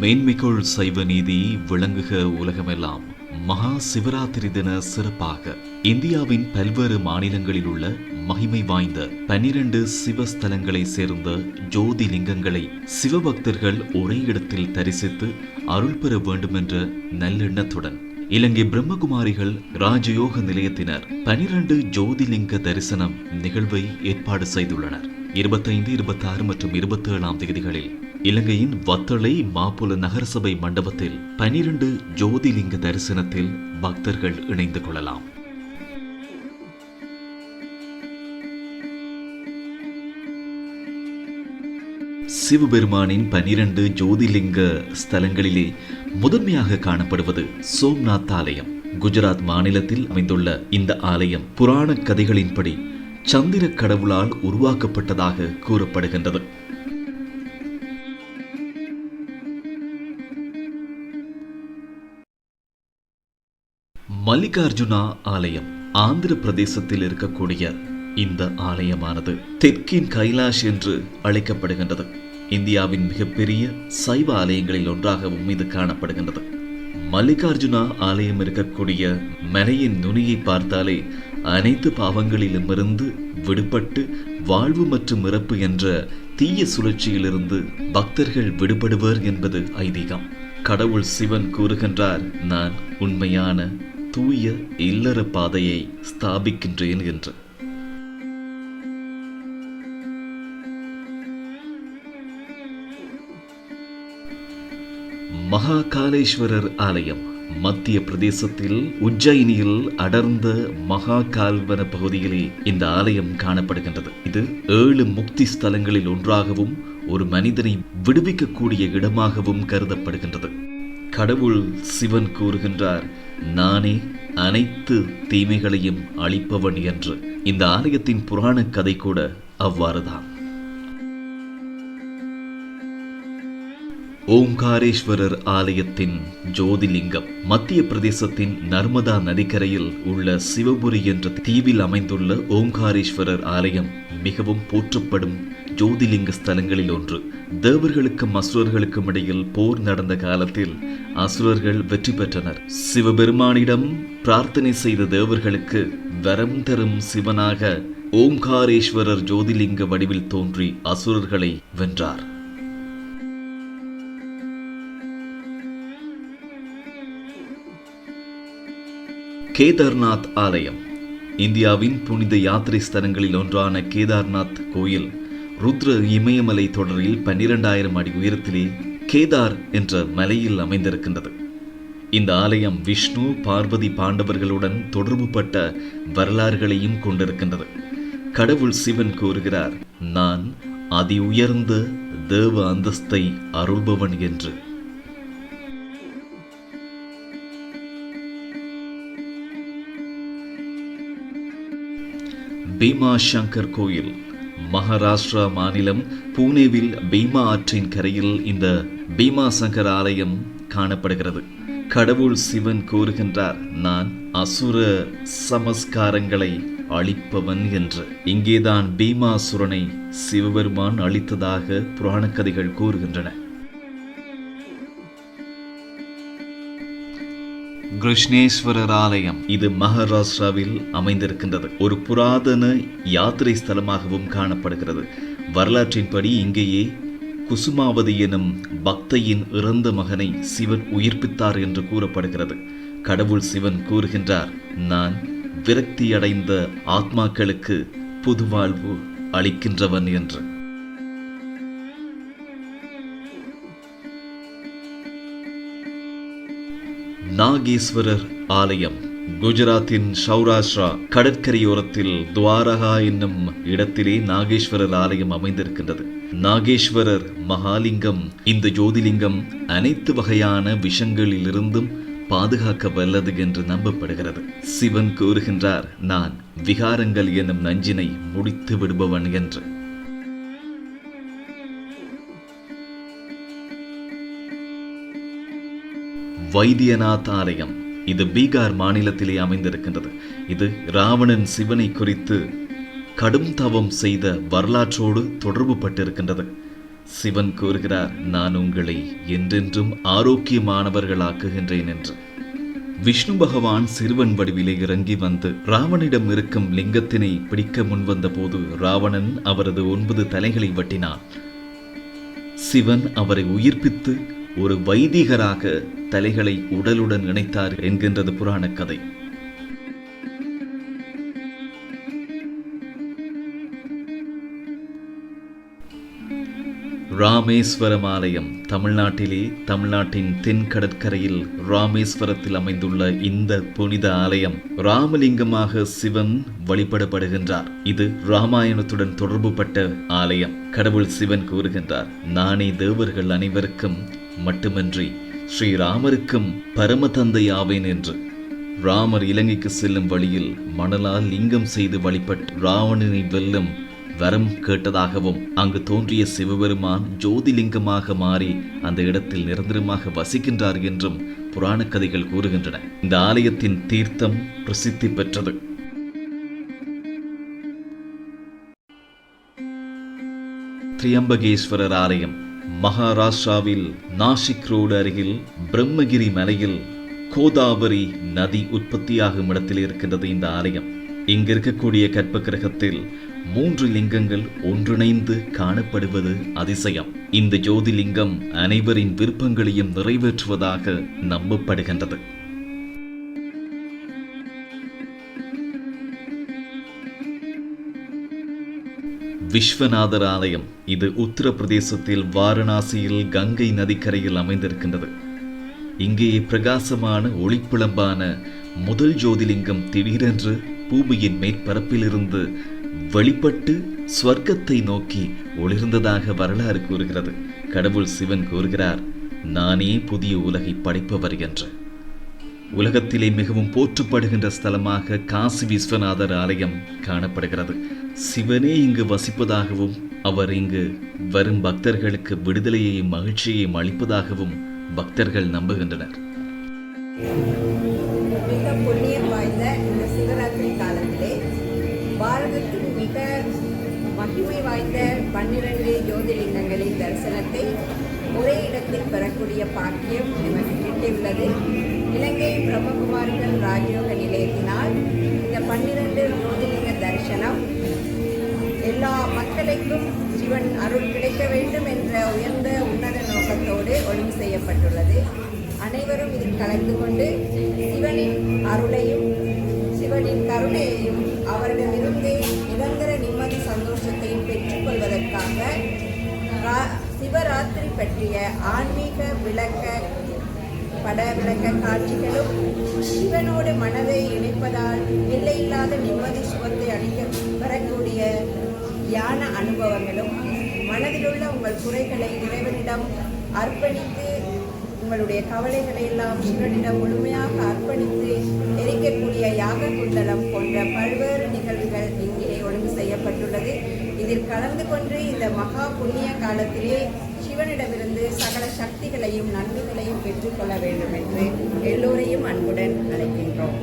மேன்மைக்குள் சைவ நீதி விளங்குக உலகமெல்லாம். மகா சிவராத்திரி தின சிறப்பாக. இந்தியாவின் பல்வேறு மாநிலங்களில் உள்ள மகிமை வாய்ந்த பனிரெண்டு சிவஸ்தலங்களை சேர்ந்த ஜோதி லிங்கங்களை சிவபக்தர்கள் ஒரே இடத்தில் தரிசித்து அருள் பெற வேண்டும் என்ற நல்லெண்ணத்துடன். இலங்கை பிரம்மகுமாரிகள் ராஜயோக நிலையத்தினர் பனிரெண்டு ஜோதிலிங்க தரிசனம் நிகழ்வை ஏற்பாடு செய்துள்ளனர். இருபத்தைந்து இருபத்தாறு மற்றும் இருபத்தி ஏழாம் தேதிகளில் இலங்கையின் வத்தளை மாப்புல நகரசபை மண்டபத்தில் பனிரெண்டு ஜோதிலிங்க தரிசனத்தில் பக்தர்கள் இணைந்து கொள்ளலாம். சிவபெருமானின் பனிரெண்டு ஜோதிலிங்க ஸ்தலங்களிலே முதன்மையாக காணப்படுவது சோம்நாத் ஆலயம் குஜராத் மாநிலத்தில் அமைந்துள்ள இந்த ஆலயம் புராண கதைகளின்படி சந்திர கடவுளால் உருவாக்கப்பட்டதாக கூறப்படுகின்றது. மல்லிகார்ஜுனா ஆலயம் ஆந்திர பிரதேசத்தில் இருக்கக்கூடிய இந்த ஆலயமானது தெற்கின் கைலாஷ் என்று அழைக்கப்படுகின்றது. இந்தியாவின் மிகப்பெரிய சைவ ஆலயங்களில் ஒன்றாகவும் இது காணப்படுகின்றது. மல்லிகார்ஜுனா ஆலயம் இருக்கக்கூடிய மலையின் நுனியை பார்த்தாலே அனைத்து பாவங்களிலுமிருந்து விடுபட்டு வாழ்வு மற்றும் இறப்பு என்ற தீய சுழற்சியிலிருந்து பக்தர்கள் விடுபடுவர் என்பது ஐதீகம். கடவுள் சிவன் கூறுகின்றார் நான் உண்மையான தூய இல்லற பாதையை ஸ்தாபிக்கின்றேன் என்று. மகாகாலேஸ்வரர் ஆலயம் மத்திய பிரதேசத்தில் உஜ்ஜயினியில் அடர்ந்த மகாகால்வன பகுதியிலே இந்த ஆலயம் காணப்படுகின்றது. இது ஏழு முக்தி ஸ்தலங்களில் ஒன்றாகவும் ஒரு மனிதனை விடுவிக்கக்கூடிய இடமாகவும் கருதப்படுகின்றது. கடவுள் சிவன் கூறுகின்றார் நானே அனைத்து தீமைகளையும் அழிப்பவன் என்று இந்த ஆலயத்தின் புராண கதை கூட அவ்வாறுதான். ஓம்காரேஸ்வரர் ஆலயத்தின் ஜோதிலிங்கம் மத்திய பிரதேசத்தின் நர்மதா நதிக்கரையில் உள்ள சிவபுரி என்ற தீவில் அமைந்துள்ள ஓம்காரேஸ்வரர் ஆலயம் மிகவும் போற்றப்படும் ஜோதிலிங்க ஸ்தலங்களில் ஒன்று. தேவர்களுக்கும் அசுரர்களுக்கும் இடையில் போர் நடந்த காலத்தில் அசுரர்கள் வெற்றி பெற்றனர். சிவபெருமானிடம் பிரார்த்தனை செய்த தேவர்களுக்கு வரம் தரும் சிவனாக ஓம்காரேஸ்வரர் ஜோதிலிங்க வடிவில் தோன்றி அசுரர்களை வென்றார். கேதார்நாத் ஆலயம். இந்தியாவின் புனித யாத்திரை ஸ்தலங்களில் ஒன்றான கேதார்நாத் கோயில் ருத்ர இமயமலை தொடரில் பன்னிரண்டாயிரம் அடி உயரத்திலே கேதார் என்ற மலையில் அமைந்திருக்கின்றது. இந்த ஆலயம் விஷ்ணு பார்வதி பாண்டவர்களுடன் தொடர்புபட்ட வரலாறுகளையும் கொண்டிருக்கின்றது. கடவுள் சிவன் கூறுகிறார் நான் அதி உயர்ந்த தேவ அந்தஸ்தை அருள்பவன் என்று. பீமா சங்கர் கோயில் மகாராஷ்டிரா மாநிலம் பூனேவில் பீமா ஆற்றின் கரையில் இந்த பீமா சங்கர் ஆலயம் காணப்படுகிறது. கடவுள் சிவன் கூறுகின்றார் நான் அசுர சமஸ்காரங்களை அழிப்பவன் என்று. இங்கேதான் பீமாசுரனை சிவபெருமான் அழித்ததாக புராண கதைகள் கூறுகின்றன. கிருஷ்ணேஸ்வரர் ஆலயம் இது மகாராஷ்டிராவில் அமைந்திருக்கின்றது. ஒரு புராதன யாத்திரை ஸ்தலமாகவும் காணப்படுகிறது. வரலாற்றின்படி இங்கேயே குசுமாவதி எனும் பக்தையின் இறந்த மகனை சிவன் உயிர்ப்பித்தார் என்று கூறப்படுகிறது. கடவுள் சிவன் கூறுகின்றார் நான் விரக்தியடைந்த ஆத்மாக்களுக்கு புதுவாழ்வு அளிக்கின்றவன் என்று. நாகேஸ்வரர் ஆலயம் குஜராத்தின் சௌராஷ்டிரா கடற்கரையோரத்தில் துவாரகா என்னும் இடத்திலே நாகேஸ்வரர் ஆலயம் அமைந்திருக்கின்றது. நாகேஸ்வரர் மகாலிங்கம் இந்த ஜோதிலிங்கம் அனைத்து வகையான விஷங்களிலிருந்தும் பாதுகாக்க வல்லது என்று நம்பப்படுகிறது. சிவன் கூறுகின்றார் நான் விகாரங்கள் என்னும் நஞ்சினை முடித்து விடுபவன் என்று. வைத்தியநாத் ஆலயம் இது பீகார் மாநிலத்திலே அமைந்திருக்கின்றது. இது ராவணன் சிவனை குறித்து கடும் தவம் செய்த வரலாற்றோடு தொடர்பு பட்டிருக்கின்றது சிவன் கூறுகிறார் நான் உங்களை என்றென்றும் ஆரோக்கியமானவர்களாக்குகின்றேன் என்று. விஷ்ணு பகவான் சிறுவன் வடிவிலே இறங்கி வந்து ராவணிடம் இருக்கும் லிங்கத்தினை பிடிக்க முன்வந்த போது ராவணன் அவரது ஒன்பது தலைகளை வெட்டினான். சிவன் அவரை உயிர்ப்பித்து ஒரு வைதிகராக தலைகளை உடலுடன் இணைத்தார் என்கின்றது புராண கதை. ராமேஸ்வரம் ஆலயம் தமிழ்நாட்டிலே தமிழ்நாட்டின் தென் கடற்கரையில் ராமேஸ்வரத்தில் அமைந்துள்ள இந்த புனித ஆலயம் ராமலிங்கமாக சிவன் வழிபடப்படுகின்றார். இது ராமாயணத்துடன் தொடர்புபட்ட ஆலயம் கடவுள் சிவன் கூறுகின்றார். நானே தேவர்கள் அனைவருக்கும் மட்டுமின்றி ஸ்ரீராமருக்கும் பரம தந்தையாவேன் என்று. ராமர் இலங்கைக்கு செல்லும் வழியில் மணலால் லிங்கம் செய்து வழிபட்டு ராவணனை வெல்லும் வரம் கேட்டதாகவும் அங்கு தோன்றிய சிவபெருமான் ஜோதிலிங்கமாக மாறி அந்த இடத்தில் நிரந்தரமாக வசிக்கின்றார் என்றும் புராண கதைகள் கூறுகின்றன. இந்த ஆலயத்தின் தீர்த்தம் பிரசித்தி பெற்றது. திரியம்பகேஸ்வரர் ஆலயம். மகாராஷ்டிராவில் நாசிக் ரோடு அருகில் பிரம்மகிரி மலையில் கோதாவரி நதி உற்பத்தியாகும் இடத்தில் இருக்கின்றது இந்த ஆலயம். இங்கு இருக்கக்கூடிய கற்ப கிரகத்தில் மூன்று லிங்கங்கள் ஒன்றிணைந்து காணப்படுவது அதிசயம். இந்த ஜோதிலிங்கம் அனைவரின் விருப்பங்களையும் நிறைவேற்றுவதாக நம்பப்படுகின்றது. விஸ்வநாதர் ஆலயம் இது உத்தரப்பிரதேசத்தில் வாரணாசியில் கங்கை நதிக்கரையில் அமைந்திருக்கின்றது. இங்கே பிரகாசமான ஒளிப்பிளம்பான முதல் ஜோதிலிங்கம் திடீரென்று பூமியின் மேற்பரப்பிலிருந்து வெளிப்பட்டு ஸ்வர்க்கத்தை நோக்கி ஒளிர்ந்ததாக வரலாறு கூறுகிறது. கடவுள் சிவன் கூறுகிறார் நானே புதிய உலகை படைப்பவர் என்று. உலகத்திலே மிகவும் போற்றப்படுகின்ற ஸ்தலமாக காசி விஸ்வநாதர் ஆலயம் காணப்படுகிறது. சிவனே இங்கு வசிப்பதாகவும் அவர் இங்கு வரும் பக்தர்களுக்கு விடுதலையையும் மகிழ்ச்சியையும் அளிப்பதாகவும் பக்தர்கள் நம்புகின்றனர். மிக புண்ணியம் வாய்ந்த இந்த சிவராத்திரி காலத்திலே பாரதத்தின் மிக மகிமை வாய்ந்த பன்னிரண்டு ஜோதிலிங்கங்களின் தரிசனத்தை ஒரே இடத்தில் பெறக்கூடிய பாக்கியம் எனக்கு கிட்டியுள்ளது. இலங்கை பிரம்மகுமாரிகள் ராஜயோக நிலையத்தினால் இந்த பன்னிரண்டு ஜோதிலிங்க தரிசனம். எல்லா மக்களுக்கும் சிவன் அருள் கிடைக்க வேண்டும் என்ற உயர்ந்த உன்னத நோக்கத்தோடு ஒழுங்கு செய்யப்பட்டுள்ளது. அனைவரும் இதில் கலந்து கொண்டு சிவனின் அருளையும் சிவனின் கருணையையும் அவரிடமிருந்து நிரந்தர நிம்மதி சந்தோஷத்தையும் பெற்றுக்கொள்வதற்காக ரா- சிவராத்திரி பற்றிய ஆன்மீக விளக்க பட விளக்க காட்சிகளும் சிவனோடு மனதை இணைப்பதால் எல்லையில்லாத நிம்மதி சுகத்தை அளிக்க பெறக்கூடிய தியான அனுபவங்களும் மனதிலுள்ள உங்கள் குறைகளை இறைவனிடம் அர்ப்பணித்து உங்களுடைய கவலைகளை எல்லாம் சிவனிடம் முழுமையாக அர்ப்பணித்து எரிக்கக்கூடிய யாக குண்டலம் போன்ற பல்வேறு நிகழ்வுகள் இங்கே ஒழுங்கு செய்யப்பட்டுள்ளது. இதில் கலந்து கொண்டு இந்த மகா புண்ணிய காலத்திலே சிவனிடமிருந்து சகல சக்திகளையும் நன்மைகளையும் பெற்றுக்கொள்ள வேண்டும் என்று எல்லோரையும் அன்புடன் அழைக்கின்றோம்.